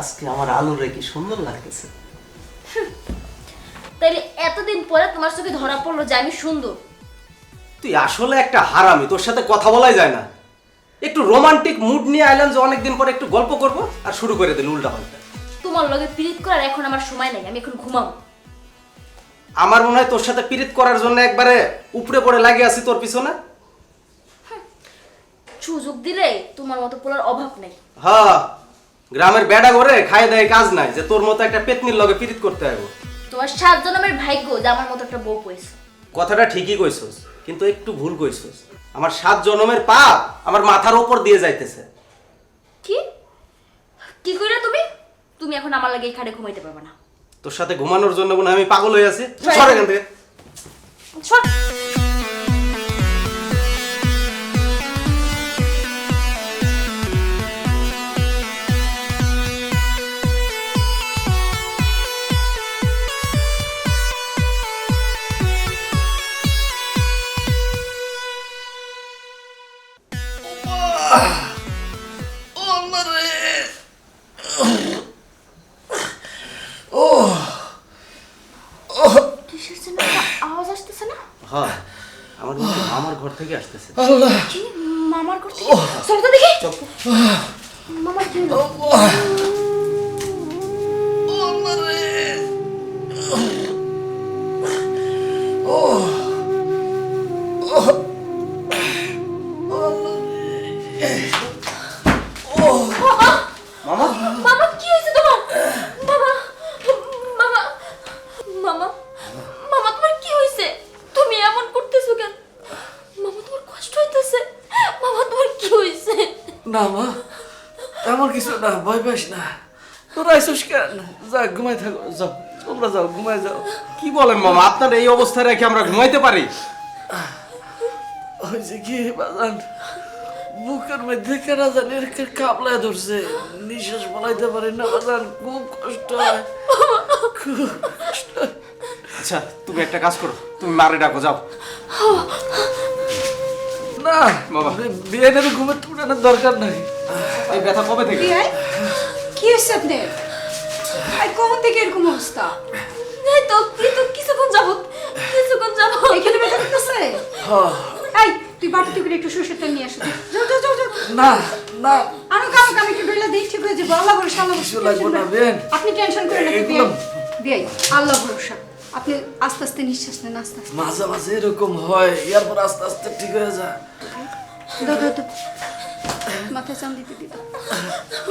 আজকে আমার আলুরে কি সুন্দর লাগতেছে। তাইলে এতদিন পরে তোমার চোখে ধরা পড়ল যে আমি সুন্দর। তুই আসলে একটা হারামি তোর সাথে কথা বলাই যায় না। একটু রোমান্টিক মুড নিয়ে আইলাম যে অনেকদিন পরে একটু গল্প করব আর শুরু করে দিল উল্টা পাল্টা। তোমার লগে পিরিত করার এখন আমার সময় নেই আমি এখন ঘুমাবো। আমার মনে হয় তোর সাথে পিরিত করার জন্য একবারে উপরে পড়ে লাগিয়ে আছি তোর পিছনে। সুযোগ দিলে তোমার মতো পোলার অভাব নেই। হ্যাঁ গ্রামের বেড়া করে খাই দেয় কাজ নাই যে তোর মতো একটা পেতনির লগে পিরিত করতে হবে তোমার সাত জন্মের ভাগ্য যে আমার মতো একটা বউ পেয়েছ কথাটা ঠিকই কইছস কিন্তু একটু ভুল কইছস। আমার সাত জনমের পাপ আমার মাথার উপর দিয়ে যাইতেছে। কি? কি কইলে তুমি? তুমি এখন আমার লাগে এখানে ঘুমাইতে পারবে না। তোর সাথে ঘুমানোর জন্য মনে হয় আমি পাগল হয়ে আছি। সর এখান থেকে। সর। কিসের জন্য? একটা আওয়াজ আসতেছে না? আমার আমার ঘর থেকে আসতেছে। কি? মামার করতে চলো তো দেখি। মামার কি হলো? মামা না মা এমন কিছু না ভয় পাস না। তোরা আইসিস কেন? যা ঘুমাই থাকো যাও তোমরা যাও ঘুমাই যাও। কি বলেন মামা আপনার এই অবস্থায় রেখে আমরা ঘুমাইতে পারি? হয়েছে কি বাজান বুকের মধ্যে কেনা জানি কাবলায় ধরছে। নিঃশ্বাস বলাইতে পারি না বাজান খুব কষ্ট হয় খুব কষ্ট আচ্ছা তুমি একটা কাজ করো তুমি মারে ডাকো যাও। না বাবা। বি- ঘুমের টুটানোর দরকার নাই। এই ব্যথা কবে থেকে? কি হয়েছে আপনার? আর কখন থেকে এরকম অবস্থা? এই তো এই তো কিছুক্ষণ যাবত কিছুক্ষণ যাবত এখানে ব্যথা করতেছে? হ্যাঁ। এই তুই করে একটু সরষের তেল নিয়ে আসো। তো। যাও যাও যাও যাও। না না। আনো কানো কানো একটু ডইলা দিই ঠিক হয়ে যাব। আল্লাহ ভরসা ভরসা। আপনি টেনশন করেন না আল্লাহ ভরসা। আপনি আস্তে আস্তে নিঃশ্বাস নেন আস্তে আস্তে। মাঝে মাঝে এরকম হয় এরপর আস্তে আস্তে ঠিক হয়ে যায়। দাও মাথায় চান দিতে দিতে।